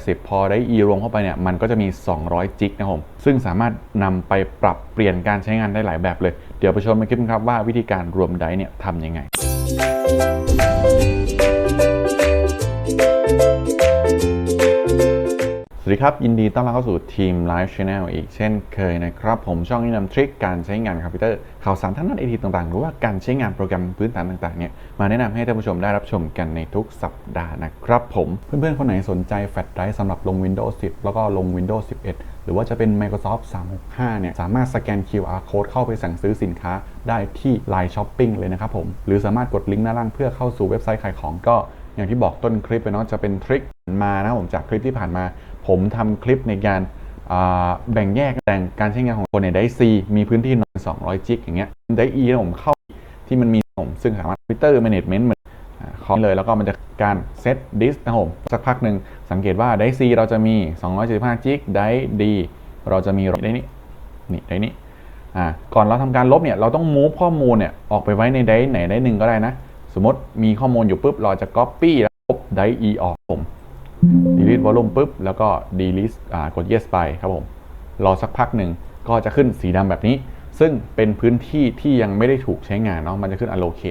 80 พอได้ e รวมเข้าไปเนี่ยมันก็จะมี 200 จิกนะครับผมซึ่งสามารถนำไปปรับเปลี่ยนการใช้งานได้หลายแบบเลย เดี๋ยวไปชมในคลิปกันครับว่าวิธีการรวมไดร์เนี่ยทำยังไง สวัสดีครับ ยินดีต้อนรับเข้าสู่ทีม Live Channel อีกเช่นเคยนะครับ ผมช่องแนะนำทริคการใช้งานคอมพิวเตอร์ข่าวสารทางด้านไอทีต่างๆ หรือว่าการใช้งานโปรแกรมพื้นฐานต่างๆเนี่ยมาแนะนำให้ท่านผู้ชมได้รับชมกันในทุกสัปดาห์นะครับผม เพื่อนๆ คนไหนสนใจแฟลชไดรฟ์สำหรับลง Windows 10 แล้วก็ลง Windows 11 หรือว่าจะเป็น Microsoft 365 เนี่ยสามารถสแกน QR code เข้าไปสั่งซื้อสินค้าได้ที่ Line Shopping เลยนะครับผมหรือสามารถกดลิงก์หน้าล่างเพื่อเข้าสู่เว็บไซต์ขายของก็ อย่างที่บอกต้นคลิปไปเนาะจะเป็นทริคมานะผมจากคลิปที่ผ่านมา ผมทำคลิปในการแบ่งแยกแต่งการใช้งานของคนในไดซีมีพื้นที่นอย200 จิกอย่างเงี้ยไดอีผมเข้าที่มันมีผมซึ่งสามารถ Twitter Management เหมือนอาคอมเลยแล้วก็มันจะการเซตดิสนะผมสักพักหนึ่งสังเกตว่าไดซีเราจะมี 275 จิกไดดีเราจะมีไดนี้นี่ไดนี้อ่าก่อนเราทำการลบเนี่ยเราต้อง move ข้อมูลเนี่ยออกไปไว้ในไดไหนไดหนึ่งก็ได้นะ สมมติมีข้อมูลอยู่ปุ๊บ เราจะ copy แล้วลบไดร์ e ออกผม delete volume ปุ๊บ แล้วก็ delete กด yes ไปครับผม รอสักพักหนึ่งก็จะขึ้นสีดำแบบนี้ ซึ่งเป็นพื้นที่ที่ยังไม่ได้ถูกใช้งานเนาะมันจะขึ้น allocate